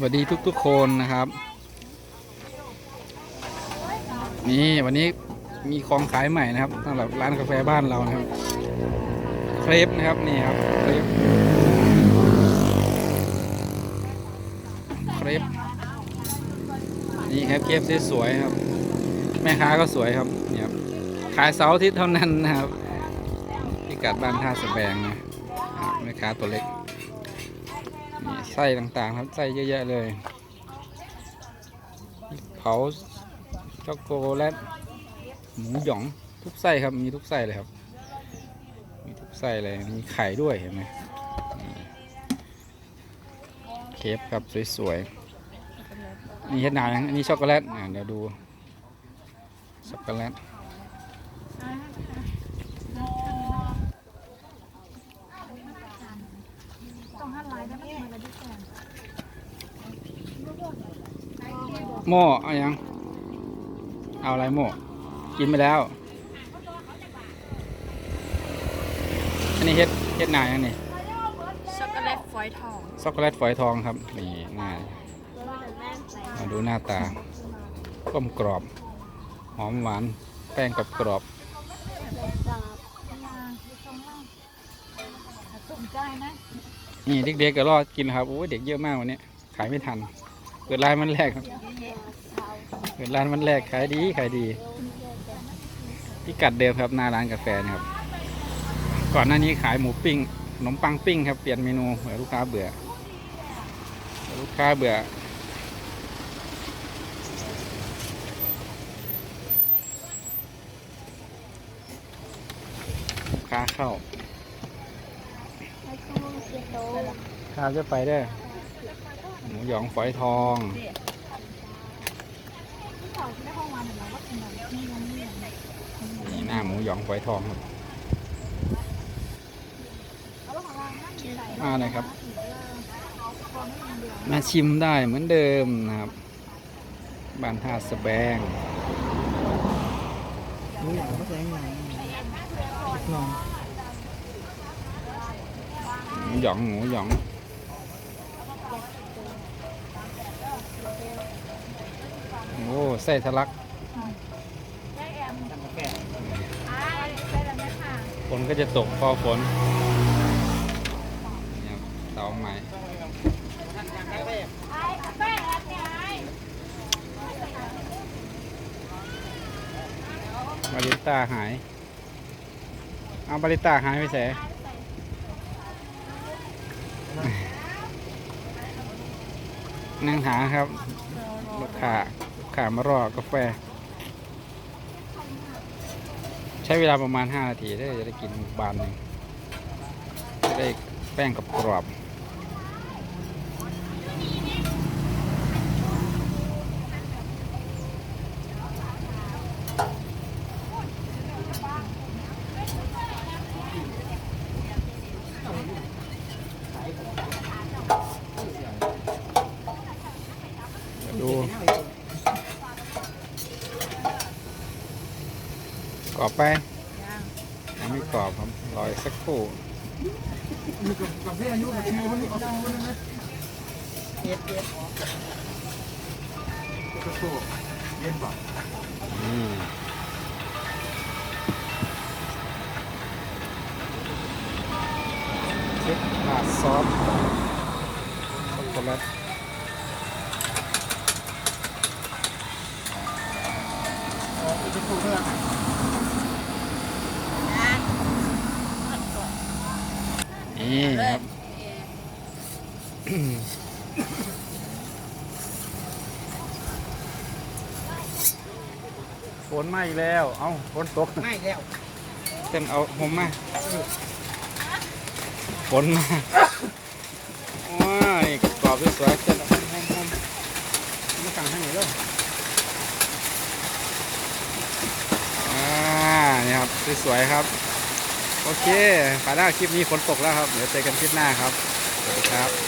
สวัสดีทุกๆคนนะครับ นี่วันนี้มีของขายใหม่นะครับสำหรับร้านกาแฟบ้านเรานะครับเครปนะครับนี่ครับเครปเครปนี่ครับเครปสวยๆครับ แม่ค้าก็สวยครับนี่ครับขายเสาร์อาทิตย์เท่านั้นนะครับพิกัดบ้านท่าสะแบงนะแม่ค้าตัวเล็ก นี่ไส้ต่างๆครับไส้เยอะแยะเลย เผาช็อกโกแลตหมูหยองทุกไส้ครับมีทุกไส้เลยครับ มีทุกไส้เลยมีไข่ด้วยเห็นไหมเคฟครับสวยๆนี่เฮ็ดหนายังอันนี้ช็อกโกแลตอ่าเดี๋ยวดูช็อกโกแลต โม่เอายัง เอาอะไรโม่กินไปแล้ว อันนี้เฮ็ดเฮ็ดหนายังนี่ช็อกโกแลตฝอยทองช็อกโกแลตฝอยทองครับ นี่หน้ามาดูหน้าตาก้มกรอบ หอมหวาน แป้งกับกรอบสนใจนะนี่เด็กๆก็รอกินครับโอ้ยเด็กเยอะมากวันนี้ขายไม่ทัน เปิดร้านมันแรกครับ เปิดร้านมันแรกขายดีขายดี พิกัดเดิมครับหน้าร้านกาแฟนะครับ ก่อนหน้านี้ขายหมูปิ้งขนมปังปิ้งครับเปลี่ยนเมนูเผื่อลูกค้าเบื่อเผื่อลูกค้าเบื่อลูกค้าเข้าข้าวจะไปได้อ หมูหยองฝอยทอง นี่หน้าหมูหยองฝอยทองครับมาเลยครับ มาชิมได้เหมือนเดิมนะครับบ้านท่าสะแบงหมูหยองก็แสงหน่อยนอนหมูหยองหมูหยอง ส้ทะลัก ฝนก็จะตกพอฝนเนี่ยครับเตาไม้บาริต้าหาย เอาบาริต้าหายไปแสนั่งหาครับ ลูกค้า ขามารอกาแฟ ใช้เวลาประมาณ 5 นาทีได้จะได้กินบานหนึ่งได้แป้งกับกรอบเดี๋ยวดู กรอบไปยังไม่กรอบครับรออีกสักครู่กับที่อายุกับชิวมันเอาตัวนะเย็ดเย็ดก็โซ่เย็นป่อืมเช็คราดซอสช็อกโกแลต นี่ครับฝนมาอีกแล้ว เอ้าฝนตกไม่แล้วเต้นเอาผมมาฝนมาว้ายกรอบสวยๆเต้นเอาหอมๆมาสั่งให้หน่อยเด้ออ่านี่ครับสวยๆครับ โอเคฝากหน้าคลิปนี้ฝนตกแล้วครับ เดี๋ยวเจอกันคลิปหน้าครับ สวัสดีครับ